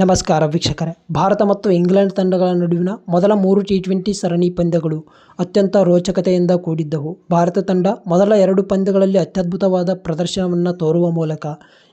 ನಮಸ್ಕಾರ ವೀಕ್ಷಕರೇ. ಭಾರತ ಮತ್ತು ಇಂಗ್ಲೆಂಡ್ ತಂಡಗಳ ನಡುವಿನ ಮೊದಲ ಮೂರು ಟಿ ಟ್ವೆಂಟಿ ಸರಣಿ ಪಂದ್ಯಗಳು ಅತ್ಯಂತ ರೋಚಕತೆಯಿಂದ ಕೂಡಿದ್ದವು. ಭಾರತ ತಂಡ ಮೊದಲ ಎರಡು ಪಂದ್ಯಗಳಲ್ಲಿ ಅತ್ಯದ್ಭುತವಾದ ಪ್ರದರ್ಶನವನ್ನು ತೋರುವ ಮೂಲಕ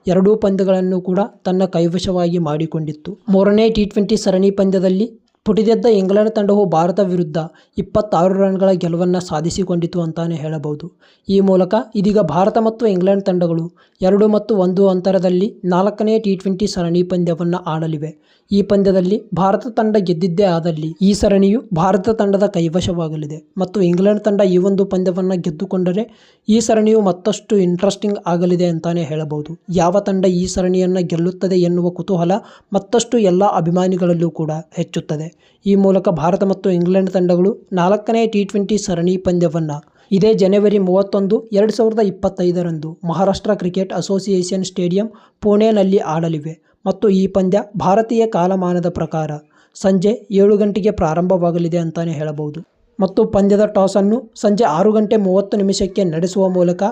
ಎರಡೂ ಪಂದ್ಯಗಳನ್ನು ಕೂಡ ತನ್ನ ಕೈವಶವಾಗಿ ಮಾಡಿಕೊಂಡಿತ್ತು. ಮೂರನೇ ಟಿ ಟ್ವೆಂಟಿ ಸರಣಿ ಪಂದ್ಯದಲ್ಲಿ ಪುಟಿದೆದ್ದ ಇಂಗ್ಲೆಂಡ್ ತಂಡವು ಭಾರತ ವಿರುದ್ಧ ಇಪ್ಪತ್ತಾರು ರನ್ಗಳ ಗೆಲುವನ್ನು ಸಾಧಿಸಿಕೊಂಡಿತು ಅಂತಾನೆ ಹೇಳಬಹುದು. ಈ ಮೂಲಕ ಇದೀಗ ಭಾರತ ಮತ್ತು ಇಂಗ್ಲೆಂಡ್ ತಂಡಗಳು ಎರಡು ಮತ್ತು ಒಂದು ಅಂತರದಲ್ಲಿ ನಾಲ್ಕನೇ ಟಿ ಟ್ವೆಂಟಿ ಸರಣಿ ಪಂದ್ಯವನ್ನು ಆಡಲಿವೆ. ಈ ಪಂದ್ಯದಲ್ಲಿ ಭಾರತ ತಂಡ ಗೆದ್ದಿದ್ದೇ ಆದಲ್ಲಿ ಈ ಸರಣಿಯು ಭಾರತ ತಂಡದ ಕೈವಶವಾಗಲಿದೆ ಮತ್ತು ಇಂಗ್ಲೆಂಡ್ ತಂಡ ಈ ಒಂದು ಪಂದ್ಯವನ್ನು ಗೆದ್ದುಕೊಂಡರೆ ಈ ಸರಣಿಯು ಮತ್ತಷ್ಟು ಇಂಟ್ರೆಸ್ಟಿಂಗ್ ಆಗಲಿದೆ ಅಂತಾನೆ ಹೇಳಬಹುದು. ಯಾವ ತಂಡ ಈ ಸರಣಿಯನ್ನು ಗೆಲ್ಲುತ್ತದೆ ಎನ್ನುವ ಕುತೂಹಲ ಮತ್ತಷ್ಟು ಎಲ್ಲ ಅಭಿಮಾನಿಗಳಲ್ಲೂ ಕೂಡ ಹೆಚ್ಚುತ್ತದೆ. ಈ ಮೂಲಕ ಭಾರತ ಮತ್ತು ಇಂಗ್ಲೆಂಡ್ ತಂಡಗಳು ನಾಲ್ಕನೇ ಟಿ ಟ್ವೆಂಟಿ ಸರಣಿ ಪಂದ್ಯವನ್ನು. ಇದೇ ಜನವರಿ ಮೂವತ್ತೊಂದು, ಎರಡು ಸಾವಿರದ ಇಪ್ಪತ್ತೈದರಂದು ಮಹಾರಾಷ್ಟ್ರ ಕ್ರಿಕೆಟ್ ಅಸೋಸಿಯೇಷನ್ ಸ್ಟೇಡಿಯಂ ಪುಣೆನಲ್ಲಿ ಆಡಲಿವೆ ಮತ್ತು ಈ ಪಂದ್ಯ ಭಾರತೀಯ ಕಾಲಮಾನದ ಪ್ರಕಾರ ಸಂಜೆ ಏಳು ಗಂಟೆಗೆ ಪ್ರಾರಂಭವಾಗಲಿದೆ ಅಂತಲೇ ಹೇಳಬಹುದು. ಮತ್ತು ಪಂದ್ಯದ ಟಾಸನ್ನು ಸಂಜೆ ಆರು ಗಂಟೆ ಮೂವತ್ತು ನಿಮಿಷಕ್ಕೆ ನಡೆಸುವ ಮೂಲಕ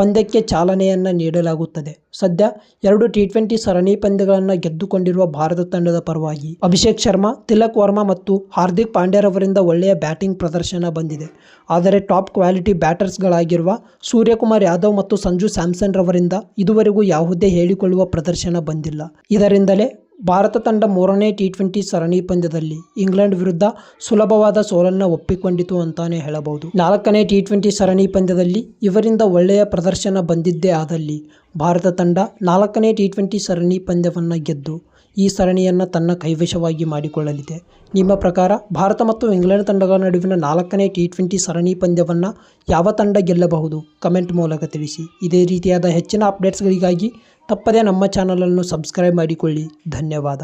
ಪಂದ್ಯಕ್ಕೆ ಚಾಲನೆಯನ್ನು ನೀಡಲಾಗುತ್ತದೆ. ಸದ್ಯ ಎರಡು ಟಿ ಟ್ವೆಂಟಿ ಸರಣಿ ಪಂದ್ಯಗಳನ್ನು ಗೆದ್ದುಕೊಂಡಿರುವ ಭಾರತ ತಂಡದ ಪರವಾಗಿ ಅಭಿಷೇಕ್ ಶರ್ಮಾ, ತಿಲಕ್ ವರ್ಮಾ ಮತ್ತು ಹಾರ್ದಿಕ್ ಪಾಂಡ್ಯರವರಿಂದ ಒಳ್ಳೆಯ ಬ್ಯಾಟಿಂಗ್ ಪ್ರದರ್ಶನ ಬಂದಿದೆ. ಆದರೆ ಟಾಪ್ ಕ್ವಾಲಿಟಿ ಬ್ಯಾಟರ್ಸ್ಗಳಾಗಿರುವ ಸೂರ್ಯಕುಮಾರ್ ಯಾದವ್ ಮತ್ತು ಸಂಜು ಸ್ಯಾಮ್ಸನ್ ರವರಿಂದ ಇದುವರೆಗೂ ಯಾವುದೇ ಹೇಳಿಕೊಳ್ಳುವ ಪ್ರದರ್ಶನ ಬಂದಿಲ್ಲ. ಇದರಿಂದಲೇ ಭಾರತ ತಂಡ ಮೂರನೇ ಟಿ ಟ್ವೆಂಟಿ ಸರಣಿ ಪಂದ್ಯದಲ್ಲಿ ಇಂಗ್ಲೆಂಡ್ ವಿರುದ್ಧ ಸುಲಭವಾದ ಸೋಲನ್ನು ಒಪ್ಪಿಕೊಂಡಿತು ಅಂತಾನೆ ಹೇಳಬಹುದು. ನಾಲ್ಕನೇ ಟಿ ಟ್ವೆಂಟಿ ಸರಣಿ ಪಂದ್ಯದಲ್ಲಿ ಇವರಿಂದ ಒಳ್ಳೆಯ ಪ್ರದರ್ಶನ ಬಂದಿದ್ದೇ ಆದಲ್ಲಿ ಭಾರತ ತಂಡ ನಾಲ್ಕನೇ ಟಿ ಟ್ವೆಂಟಿ ಸರಣಿ ಪಂದ್ಯವನ್ನು ಗೆದ್ದು ಈ ಸರಣಿಯನ್ನು ತನ್ನ ಕೈವಶವಾಗಿ ಮಾಡಿಕೊಳ್ಳಲಿದೆ. ನಿಮ್ಮ ಪ್ರಕಾರ ಭಾರತ ಮತ್ತು ಇಂಗ್ಲೆಂಡ್ ತಂಡಗಳ ನಡುವಿನ ನಾಲ್ಕನೇ ಟಿ ಟ್ವೆಂಟಿ ಸರಣಿ ಪಂದ್ಯವನ್ನು ಯಾವ ತಂಡ ಗೆಲ್ಲಬಹುದು? ಕಮೆಂಟ್ ಮೂಲಕ ತಿಳಿಸಿ. ಇದೇ ರೀತಿಯಾದ ಹೆಚ್ಚಿನ ಅಪ್ಡೇಟ್ಸ್ಗಳಿಗಾಗಿ ತಪ್ಪದೇ ನಮ್ಮ ಚಾನಲನ್ನು ಸಬ್ಸ್ಕ್ರೈಬ್ ಮಾಡಿಕೊಳ್ಳಿ. ಧನ್ಯವಾದ.